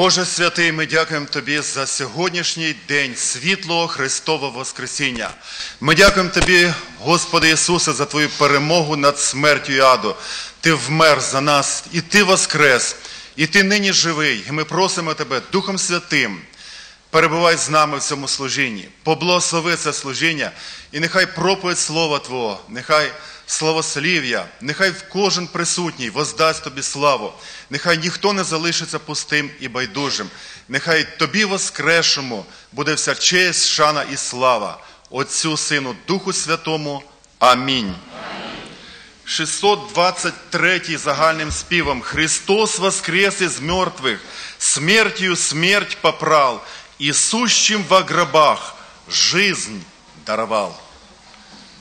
Боже святий, ми дякуємо Тобі за сьогоднішній день світлого Христового Воскресіння. Ми дякуємо Тобі, Господи Ісусе, за Твою перемогу над смертю і аду. Ти вмер за нас, і Ти воскрес, і Ти нині живий. І ми просимо Тебе Духом Святим. Перебувай з нами в цьому служінні, поблагослови це служіння, і нехай проповідь Слова Твого, нехай славослів'я, нехай кожен присутній воздасть Тобі славу, нехай ніхто не залишиться пустим і байдужим, нехай Тобі воскрешому буде вся честь, шана і слава, Отцю, Сину, Духу Святому. Амінь. 623 загальним співом. Христос воскрес из мертвых, смертью смерть попрал, и сущим во гробах жизнь даровал.